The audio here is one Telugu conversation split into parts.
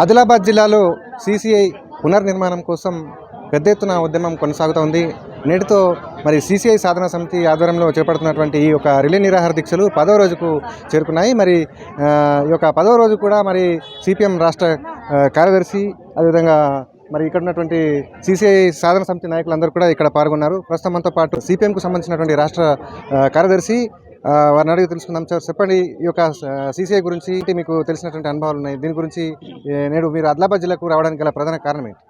ఆదిలాబాద్ జిల్లాలో సీసీఐ పునర్నిర్మాణం కోసం పెద్ద ఎత్తున ఉద్యమం కొనసాగుతోంది నేటితో మరి సీసీఐ సాధన సమితి ఆధ్వర్యంలో చేపడుతున్నటువంటి ఈ యొక్క రిలే నిరాహార దీక్షలు పదవ రోజుకు చేరుకున్నాయి. మరి ఈ యొక్క పదవ రోజు కూడా మరి సిపిఎం రాష్ట్ర కార్యదర్శి అదేవిధంగా మరి ఇక్కడ ఉన్నటువంటి సీసీఐ సాధన సమితి నాయకులందరూ కూడా ఇక్కడ పాల్గొన్నారు. ప్రస్తుతం మనతో పాటు సిపిఎంకు సంబంధించినటువంటి రాష్ట్ర కార్యదర్శి వారిని అడిగి తెలుసుకుందాం. సార్ చెప్పండి ఈ యొక్క సీసీఐ గురించి ఏంటి మీకు తెలిసినటువంటి అనుభవాలు ఉన్నాయి? దీని గురించి నేడు మీరు ఆదిలాబాద్ జిల్లాకు రావడానికి గల ప్రధాన కారణం ఏంటి?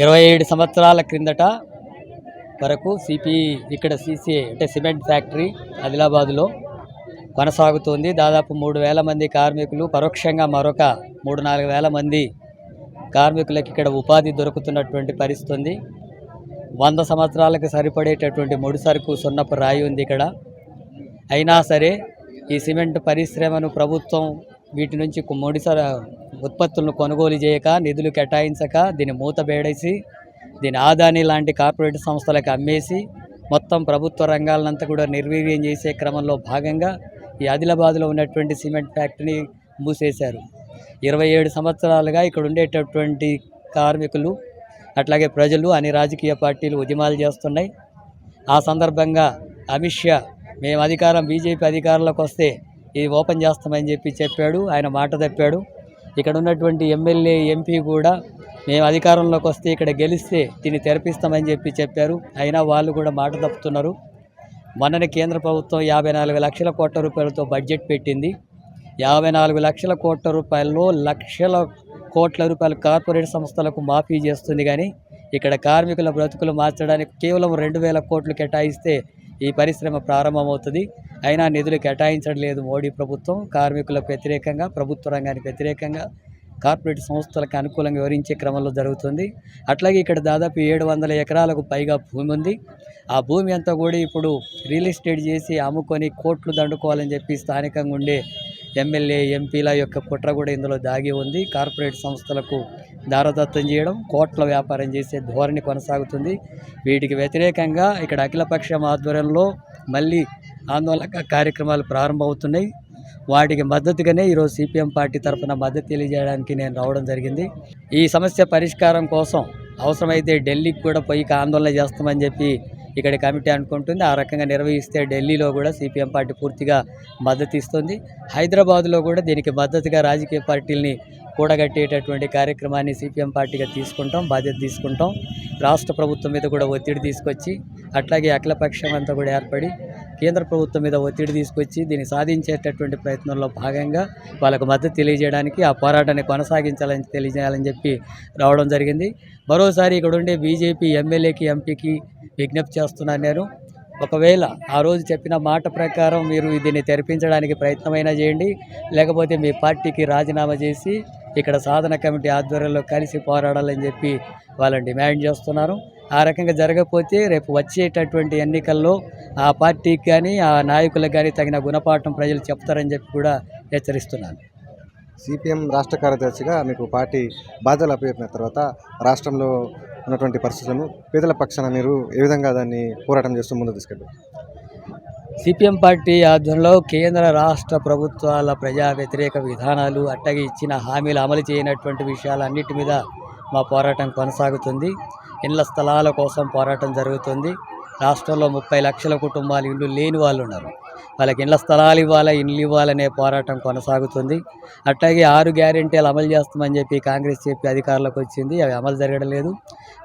ఇరవై ఏడు సంవత్సరాల క్రిందట వరకు సిపి ఇక్కడ సీసీఐ అంటే సిమెంట్ ఫ్యాక్టరీ ఆదిలాబాదులో కొనసాగుతుంది. దాదాపు మూడు వేల మంది కార్మికులు పరోక్షంగా మరొక మూడు నాలుగు వేల మంది కార్మికులకు ఇక్కడ ఉపాధి దొరుకుతున్నటువంటి పరిస్థితుంది. వంద సంవత్సరాలకు సరిపడేటటువంటి ముడి సరుకు సున్నపు రాయి ఉంది ఇక్కడ. అయినా సరే ఈ సిమెంట్ పరిశ్రమను ప్రభుత్వం వీటి నుంచి కు- ముడి ఉత్పత్తులను కొనుగోలు చేయక నిధులు కేటాయించక దీన్ని మూతబేడేసి దీని ఆదాని లాంటి కార్పొరేట్ సంస్థలకు అమ్మేసి మొత్తం ప్రభుత్వ రంగాలంతా కూడా నిర్వీర్యం చేసే క్రమంలో భాగంగా ఈ ఆదిలాబాద్లో ఉన్నటువంటి సిమెంట్ ఫ్యాక్టరీని మూసేశారు. ఇరవై ఏడు సంవత్సరాలుగా ఇక్కడ ఉండేటటువంటి కార్మికులు అట్లాగే ప్రజలు అన్ని రాజకీయ పార్టీలు ఉద్యమాలు చేస్తున్నాయి. ఆ సందర్భంగా అమిత్ షా మేము అధికారం బీజేపీ అధికారంలోకి వస్తే ఇది ఓపెన్ చేస్తామని చెప్పి చెప్పాడు. ఆయన మాట తప్పాడు. ఇక్కడ ఉన్నటువంటి ఎమ్మెల్యే ఎంపీ కూడా మేము అధికారంలోకి వస్తే ఇక్కడ గెలిస్తే దీన్ని తెరపిస్తామని చెప్పి చెప్పారు. అయినా వాళ్ళు కూడా మాట తప్పుతున్నారు. మొన్ననే కేంద్ర ప్రభుత్వం యాభై నాలుగు లక్షల కోట్ల రూపాయలతో బడ్జెట్ పెట్టింది. యాభై నాలుగు లక్షల కోట్ల రూపాయల్లో లక్షల కోట్ల రూపాయలు కార్పొరేట్ సంస్థలకు మాఫీ చేస్తుంది కానీ ఇక్కడ కార్మికుల బ్రతుకులు మార్చడానికి కేవలం రెండు వేల కోట్లు కేటాయిస్తే ఈ పరిశ్రమ ప్రారంభమవుతుంది. అయినా నిధులు కేటాయించడం లేదు మోడీ ప్రభుత్వం. కార్మికులకు వ్యతిరేకంగా ప్రభుత్వ రంగానికి వ్యతిరేకంగా కార్పొరేట్ సంస్థలకు అనుకూలంగా వివరించే క్రమంలో జరుగుతుంది. అట్లాగే ఇక్కడ దాదాపు ఏడు వందల ఎకరాలకు పైగా భూమి ఉంది. ఆ భూమి అంతా కూడా ఇప్పుడు రియల్ ఎస్టేట్ చేసి అమ్ముకొని కోట్లు దండుకోవాలని చెప్పి స్థానికంగా ఉండే ఎమ్మెల్యే ఎంపీల యొక్క కుట్ర కూడా ఇందులో దాగి ఉంది. కార్పొరేట్ సంస్థలకు దారదత్తం చేయడం కోట్ల వ్యాపారం చేసే ధోరణి కొనసాగుతుంది. వీటికి వ్యతిరేకంగా ఇక్కడ అఖిలపక్షం ఆధ్వర్యంలో మళ్ళీ ఆందోళన కార్యక్రమాలు ప్రారంభమవుతున్నాయి. వాటికి మద్దతుగానే ఈరోజు సిపిఎం పార్టీ తరఫున మద్దతు తెలియజేయడానికి నేను రావడం జరిగింది. ఈ సమస్య పరిష్కారం కోసం అవసరమైతే ఢిల్లీకి కూడా పోయి ఆందోళన చేస్తామని చెప్పి ఇక్కడ కమిటీ అనుకుంటుంది. ఆ రకంగా నిర్వహిస్తే ఢిల్లీలో కూడా సిపిఎం పార్టీ పూర్తిగా మద్దతు ఇస్తుంది. హైదరాబాద్లో కూడా దీనికి మద్దతుగా రాజకీయ పార్టీలని కూడగట్టేటటువంటి కార్యక్రమాన్ని సిపిఎం పార్టీగా తీసుకుంటాం బాధ్యత తీసుకుంటాం. రాష్ట్ర ప్రభుత్వం మీద కూడా ఒత్తిడి తీసుకొచ్చి అట్లాగే అఖిలపక్షం అంతా కూడా ఏర్పడి కేంద్ర ప్రభుత్వం మీద ఒత్తిడి తీసుకొచ్చి దీన్ని సాధించేటటువంటి ప్రయత్నంలో భాగంగా వాళ్ళకు మద్దతు తెలియజేయడానికి ఆ పోరాటాన్ని కొనసాగించాలని తెలియజేయాలని చెప్పి రావడం జరిగింది. మరోసారి ఇక్కడ ఉండే బీజేపీ ఎమ్మెల్యేకి ఎంపీకి విజ్ఞప్తి చేస్తున్నాను నేను. ఒకవేళ ఆ రోజు చెప్పిన మాట ప్రకారం మీరు దీన్ని తెరిపించడానికి ప్రయత్నమైనా చేయండి లేకపోతే మీ పార్టీకి రాజీనామా చేసి ఇక్కడ సాధన కమిటీ ఆధ్వర్యంలో కలిసి పోరాడాలని చెప్పి వాళ్ళని డిమాండ్ చేస్తున్నారు. ఆ రకంగా జరగకపోతే రేపు వచ్చేటటువంటి ఎన్నికల్లో ఆ పార్టీకి కానీ ఆ నాయకులకు కానీ తగిన గుణపాఠం ప్రజలు చెప్తారని చెప్పి కూడా హెచ్చరిస్తున్నాను. సిపిఎం రాష్ట్ర కార్యదర్శిగా మీకు పార్టీ బాధ్యతలు అప్పగిన తర్వాత రాష్ట్రంలో ఉన్నటువంటి పరిస్థితులను పేదల పక్షాన మీరు ఏ విధంగా దాన్ని పోరాటం చేస్తూ ముందు తీసుకెళ్ళారు? సిపిఎం పార్టీ ఆధ్వర్యంలో కేంద్ర రాష్ట్ర ప్రభుత్వాల ప్రజా వ్యతిరేక విధానాలు అట్టగి ఇచ్చిన హామీలు అమలు చేయనటువంటి విషయాలన్నిటి మీద మా పోరాటం కొనసాగుతుంది. ఇళ్ళ స్థలాల కోసం పోరాటం జరుగుతుంది. రాష్ట్రంలో ముప్పై లక్షల కుటుంబాలు ఇల్లు లేని వాళ్ళు ఉన్నారు వాళ్ళకి ఇళ్ళ స్థలాలు ఇవ్వాలా ఇల్లు ఇవ్వాలనే పోరాటం కొనసాగుతుంది. అట్లాగే ఆరు గ్యారెంటీలు అమలు చేస్తామని చెప్పి కాంగ్రెస్ చెప్పి అధికారంలోకి వచ్చింది. అవి అమలు జరగడం లేదు.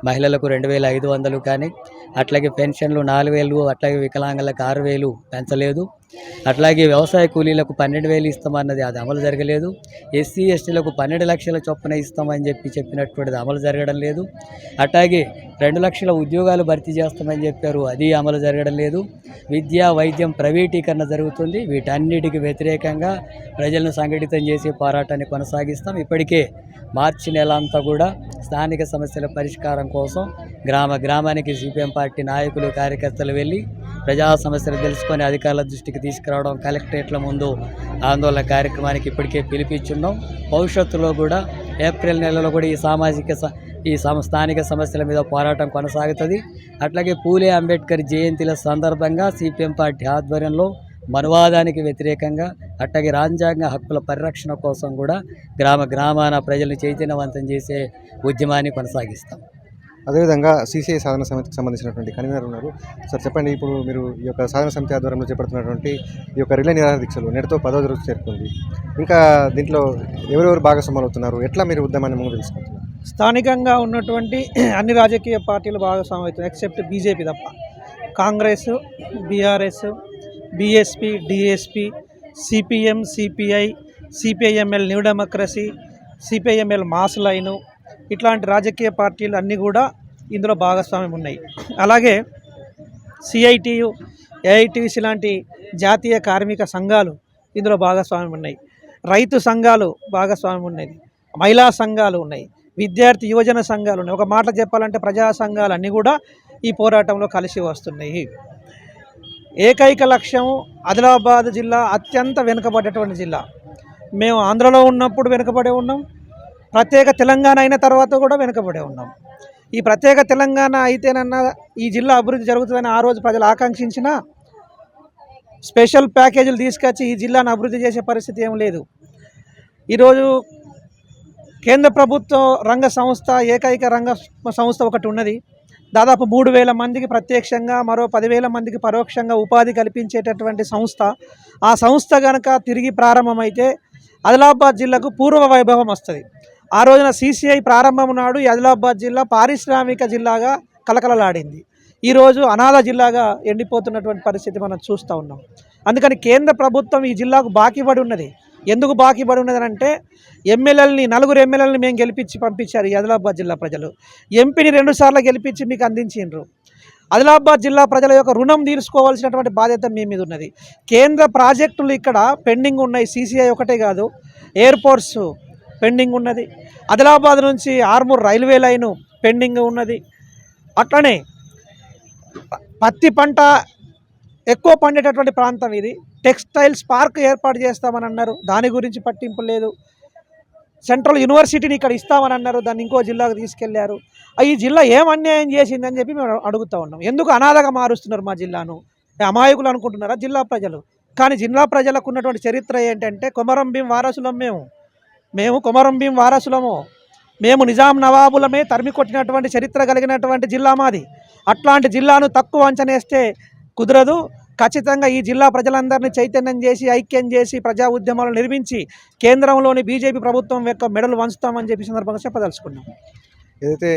మహిళలకు రెండు వేల ఐదు వందలు కానీ అట్లాగే పెన్షన్లు నాలుగు వేలు అట్లాగే వికలాంగులకు ఆరు వేలు పెంచలేదు. అట్లాగే వ్యవసాయ కూలీలకు పన్నెండు వేలు ఇస్తామన్నది అది అమలు జరగలేదు. ఎస్సీ ఎస్టీలకు పన్నెండు లక్షల చొప్పున ఇస్తామని చెప్పి చెప్పినటువంటిది అమలు జరగడం లేదు. అట్లాగే రెండు లక్షల ఉద్యోగాలు భర్తీ చేస్తామని చెప్పారు అది అమలు జరగడం లేదు. విద్య వైద్యం ప్రైవేటీకరణ జరుగుతుంది. వీటన్నిటికీ వ్యతిరేకంగా ప్రజలను సంఘటితం చేసే పోరాటాన్ని కొనసాగిస్తాం. ఇప్పటికే మార్చి నెల అంతా కూడా స్థానిక సమస్యల పరిష్కారం కోసం గ్రామ గ్రామానికి సిపిఎం పార్టీ నాయకులు కార్యకర్తలు వెళ్ళి ప్రజా సమస్యలు తెలుసుకొని అధికారుల దృష్టికి తీసుకురావడం కలెక్టరేట్ల ముందు ఆందోళన కార్యక్రమానికి ఇప్పటికే పిలిపించున్నాం. భవిష్యత్తులో కూడా ఏప్రిల్ నెలలో కూడా ఈ సామాజిక స ఈ సమ స్థానిక సమస్యల మీద పోరాటం కొనసాగుతుంది. అట్లాగే పూలే అంబేద్కర్ జయంతిల సందర్భంగా సిపిఎం పార్టీ ఆధ్వర్యంలో మనువాదానికి వ్యతిరేకంగా అట్లాగే రాజ్యాంగ హక్కుల పరిరక్షణ కోసం కూడా గ్రామ గ్రామాన ప్రజలను చైతన్యవంతం చేసే ఉద్యమాన్ని కొనసాగిస్తాం. అదేవిధంగా సీసీఐ సాధన సమితికి సంబంధించినటువంటి కన్వీనర్ ఉన్నారు. సార్ చెప్పండి ఇప్పుడు మీరు ఈ యొక్క సాధన సమితి ఆధ్వర్యంలో చేపడుతున్నటువంటి ఈ యొక్క రిలే నిరాహార దీక్షలు నేటితో పదో రోజు చేరుకుంది. ఇంకా దీంట్లో ఎవరెవరు భాగస్వాములు అవుతున్నారు ఎట్లా మీరు ఉద్యమాన్ని ముందు తెలుసుకుంటున్నారు స్థానికంగా ఉన్నటువంటి అన్ని రాజకీయ పార్టీలు భాగస్వామ్యం అవుతుంది ఎక్సెప్ట్ బీజేపీ తప్ప. Congress BRS BSP DSP CPM CPI CPIML new democracy CPIML mass line ఇట్లాంటి రాజకీయ పార్టీలు అన్నీ కూడా ఇందులో భాగస్వామ్యం ఉన్నాయి. అలాగే సిఐటియు ఏఐటిసి లాంటి జాతీయ కార్మిక సంఘాలు ఇందులో భాగస్వామ్యం ఉన్నాయి. రైతు సంఘాలు భాగస్వామ్యం ఉన్నాయి. మహిళా సంఘాలు ఉన్నాయి. విద్యార్థి యువజన సంఘాలు ఉన్నాయి. ఒక మాట చెప్పాలంటే ప్రజా సంఘాలు అన్నీ కూడా ఈ పోరాటంలో కలిసి వస్తున్నాయి. ఏకైక లక్ష్యం ఆదిలాబాద్ జిల్లా అత్యంత వెనుకబడ్డటువంటి జిల్లా. మేము ఆంధ్రలో ఉన్నప్పుడు వెనుకబడే ఉన్నాం. ప్రత్యేక తెలంగాణ అయిన తర్వాత కూడా వెనుకబడే ఉన్నాం. ఈ ప్రత్యేక తెలంగాణ అయితేనన్నా ఈ జిల్లా అభివృద్ధి జరుగుతుందని ఆ రోజు ప్రజలు ఆకాంక్షించిన స్పెషల్ ప్యాకేజీలు తీసుకొచ్చి ఈ జిల్లాను అభివృద్ధి చేసే పరిస్థితి ఏం లేదు. ఈరోజు కేంద్ర ప్రభుత్వ రంగ సంస్థ ఏకైక రంగ సంస్థ ఒకటి ఉన్నది. దాదాపు మూడు వేల మందికి ప్రత్యక్షంగా మరో పదివేల మందికి పరోక్షంగా ఉపాధి కల్పించేటటువంటి సంస్థ. ఆ సంస్థ కనుక తిరిగి ప్రారంభమైతే ఆదిలాబాద్ జిల్లాకు పూర్వ వైభవం వస్తుంది. ఆ రోజున సీసీఐ ప్రారంభం నాడు ఆదిలాబాద్ జిల్లా పారిశ్రామిక జిల్లాగా కలకలలాడింది. ఈరోజు అనాథ జిల్లాగా ఎండిపోతున్నటువంటి పరిస్థితి మనం చూస్తూ ఉన్నాం. అందుకని కేంద్ర ప్రభుత్వం ఈ జిల్లాకు బాకీ పడి ఉన్నది. ఎందుకు బాకీ పడి ఉన్నది అంటే ఎమ్మెల్యేలని నలుగురు ఎమ్మెల్యేలని మేము గెలిపించి పంపించారు ఆదిలాబాద్ జిల్లా ప్రజలు. ఎంపీని రెండుసార్లు గెలిపించి మీకు అందించిండ్రు. ఆదిలాబాద్ జిల్లా ప్రజల యొక్క రుణం తీర్చుకోవాల్సినటువంటి బాధ్యత మీ మీద ఉన్నది. కేంద్ర ప్రాజెక్టులు ఇక్కడ పెండింగ్ ఉన్నాయి. సీసీఐ ఒకటే కాదు ఎయిర్ ఫోర్సు పెండింగ్ ఉన్నది. ఆదిలాబాద్ నుంచి ఆర్మూర్ రైల్వే లైను పెండింగ్ ఉన్నది. అట్లనే పత్తి పంట ఎక్కువ పండేటటువంటి ప్రాంతం ఇది. టెక్స్టైల్స్ పార్క్ ఏర్పాటు చేస్తామని అన్నారు. దాని గురించి పట్టింపు లేదు. సెంట్రల్ యూనివర్సిటీని ఇక్కడ ఇస్తామని అన్నారు. దాన్ని ఇంకో జిల్లాకు తీసుకెళ్ళారు. ఆ ఈ జిల్లా ఏం అన్యాయం చేసిందని చెప్పి మేము అడుగుతా ఉన్నాం. ఎందుకు అనాథగా మారుస్తున్నారు మా జిల్లాను? అమాయకులు అనుకుంటున్నారా జిల్లా ప్రజలు? కానీ జిల్లా ప్రజలకు ఉన్నటువంటి చరిత్ర ఏంటంటే కొమరం భీం వారసులం మేము. మేము కొమరం భీం వారసులము. మేము నిజాం నవాబులమే తరిమి కొట్టినటువంటి చరిత్ర కలిగినటువంటి జిల్లా మాది. అట్లాంటి జిల్లాను తక్కువ అంచనేస్తే కుదరదు. ఖచ్చితంగా ఈ జిల్లా ప్రజలందరినీ చైతన్యం చేసి ఐక్యం చేసి ప్రజా ఉద్యమాలు నిర్మించి కేంద్రంలోని బీజేపీ ప్రభుత్వం యొక్క మెడలు వంచుతామని చెప్పి సందర్భంగా చెప్పదలుచుకున్నాం. ఏదైతే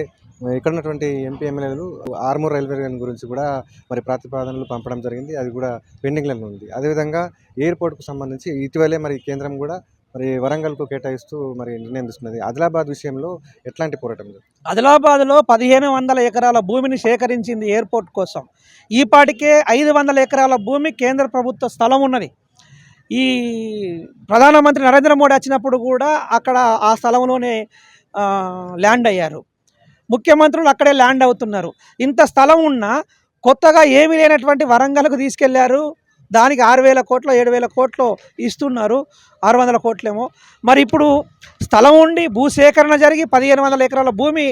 ఇక్కడ ఉన్నటువంటి ఎంపీ ఎమ్మెల్యేలు ఆర్మూర్ రైల్వే లైన్ గురించి కూడా మరి ప్రతిపాదనలు పంపడం జరిగింది. అది కూడా పెండింగ్లో ఉంది. అదేవిధంగా ఎయిర్పోర్ట్కు సంబంధించి ఇటీవలే మరి కేంద్రం కూడా మరి వరంగల్కు కేటాయిస్తూ మరి నిర్ణయం తీసుకున్నది. ఆదిలాబాద్ విషయంలో ఎట్లాంటి పోరాటం ఆదిలాబాద్లో పదిహేను వందల ఎకరాల భూమిని సేకరించింది ఎయిర్పోర్ట్ కోసం. ఈపాటికే ఐదు వందల ఎకరాల భూమి కేంద్ర ప్రభుత్వ స్థలం ఉన్నది. ఈ ప్రధానమంత్రి నరేంద్ర మోడీ వచ్చినప్పుడు కూడా అక్కడ ఆ స్థలంలోనే ల్యాండ్ అయ్యారు. ముఖ్యమంత్రులు అక్కడే ల్యాండ్ అవుతున్నారు. ఇంత స్థలం ఉన్నా కొత్తగా ఏమీ లేనటువంటి వరంగల్కు తీసుకెళ్ళారు. దానికి ఆరు వేల కోట్లు ఏడు వేల కోట్లు ఇస్తున్నారు. ఆరు వందల కోట్లేమో. మరి ఇప్పుడు స్థలం ఉండి భూసేకరణ జరిగి పదిహేను వందల ఎకరాల భూమి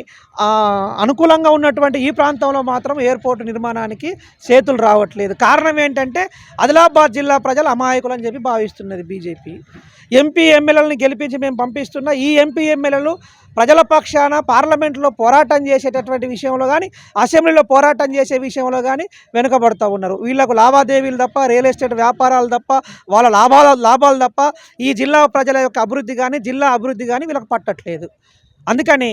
అనుకూలంగా ఉన్నటువంటి ఈ ప్రాంతంలో మాత్రం ఎయిర్పోర్ట్ నిర్మాణానికి చేతులు రావట్లేదు. కారణం ఏంటంటే ఆదిలాబాద్ జిల్లా ప్రజలు అమాయకులు అని చెప్పి భావిస్తున్నది బీజేపీ. ఎంపీ ఎమ్మెల్యేలను గెలిపించి మేము పంపిస్తున్న ఈ ఎంపీ ఎమ్మెల్యేలు ప్రజల పక్షాన పార్లమెంట్లో పోరాటం చేసేటటువంటి విషయంలో కానీ అసెంబ్లీలో పోరాటం చేసే విషయంలో కానీ వెనుకబడుతూ ఉన్నారు. వీళ్ళకు లావాదేవీలు తప్ప రియల్ ఎస్టేట్ వ్యాపారాలు తప్ప వాళ్ళ లాభాల లాభాలు తప్ప ఈ జిల్లా ప్రజల యొక్క అభివృద్ధి కానీ జిల్లా అభివృద్ధి కానీ వీళ్ళకి పట్టట్లేదు. అందుకని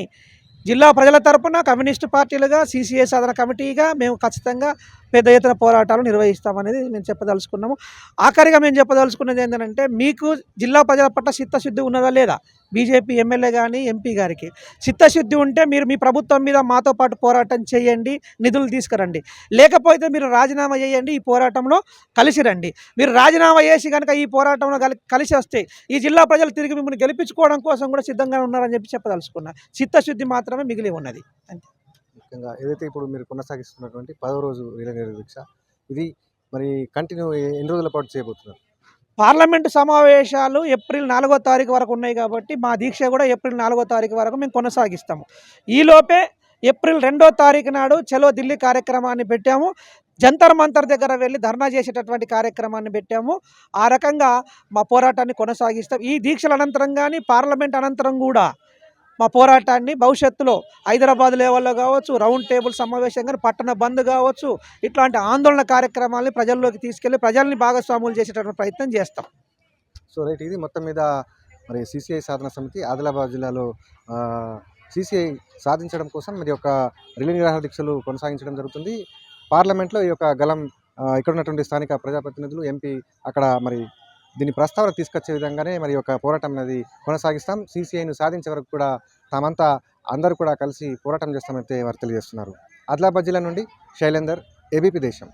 జిల్లా ప్రజల తరపున కమ్యూనిస్టు పార్టీలుగా సీసీఏ సాధన కమిటీగా మేము ఖచ్చితంగా పెద్ద ఎత్తున పోరాటాలు నిర్వహిస్తామనేది మేము చెప్పదలుచుకున్నాము. ఆఖరిగా మేము చెప్పదలుచుకున్నది ఏంటంటే మీకు జిల్లా ప్రజల పట్ల చిత్తశుద్ధి ఉన్నదా లేదా? బీజేపీ ఎమ్మెల్యే కానీ ఎంపీ గారికి. చిత్తశుద్ధి ఉంటే మీరు మీ ప్రభుత్వం మీద మాతో పాటు పోరాటం చేయండి నిధులు తీసుకురండి. లేకపోతే మీరు రాజీనామా చేయండి ఈ పోరాటంలో కలిసి రండి. మీరు రాజీనామా చేసి కనుక ఈ పోరాటంలో కలి కలిసి వస్తే ఈ జిల్లా ప్రజలు తిరిగి మిమ్మల్ని గెలిపించుకోవడం కోసం కూడా సిద్ధంగా ఉన్నారని చెప్పి చెప్పదలుచుకున్నా. చిత్తశుద్ధి మాత్రమే మిగిలి ఉన్నది. ముఖ్యంగా ఏదైతే ఇప్పుడు మీరు కొనసాగిస్తున్నటువంటి పదో రోజు రిలే దీక్ష ఇది మరి కంటిన్యూ ఎన్ని రోజుల పాటు చేయబోతున్నారు? పార్లమెంటు సమావేశాలు ఏప్రిల్ నాలుగో తారీఖు వరకు ఉన్నాయి కాబట్టి మా దీక్ష కూడా ఏప్రిల్ నాలుగో తారీఖు వరకు మేము కొనసాగిస్తాము. ఈలోపే ఏప్రిల్ రెండో తారీఖు నాడు చలో ఢిల్లీ కార్యక్రమాన్ని పెట్టాము. జంతర్ మంతర్ దగ్గర వెళ్ళి ధర్నా చేసేటటువంటి కార్యక్రమాన్ని పెట్టాము. ఆ రకంగా మా పోరాటాన్ని కొనసాగిస్తాం. ఈ దీక్షల అనంతరం కానీ పార్లమెంట్ అనంతరం కూడా మా పోరాటాన్ని భవిష్యత్తులో హైదరాబాద్ లెవెల్లో కావచ్చు రౌండ్ టేబుల్ సమావేశం కానీ పట్టణ బంద్ కావచ్చు ఇట్లాంటి ఆందోళన కార్యక్రమాలని ప్రజల్లోకి తీసుకెళ్ళి ప్రజల్ని భాగస్వాములు చేసేటటువంటి ప్రయత్నం చేస్తాం. So right. ఇది మొత్తం మీద మరి సిసిఐ సాధన సమితి ఆదిలాబాద్ జిల్లాలో సిసిఐ సాధించడం కోసం మరి ఒక రిలే నిరాహార దీక్షలు కొనసాగించడం జరుగుతుంది. పార్లమెంట్లో ఈ యొక్క గలం ఇక్కడ ఉన్నటువంటి స్థానిక ప్రజాప్రతినిధులు ఎంపీ అక్కడ మరి దీని ప్రస్తావన తీసుకొచ్చే విధంగానే మరి యొక్క పోరాటం అనేది కొనసాగిస్తాం. సీసీఐను సాధించే వరకు కూడా తామంతా అందరూ కూడా కలిసి పోరాటం చేస్తామంటే వారు తెలియజేస్తున్నారు. ఆదిలాబాద్ జిల్లా నుండి శైలేందర్ ఏబీపీ దేశం.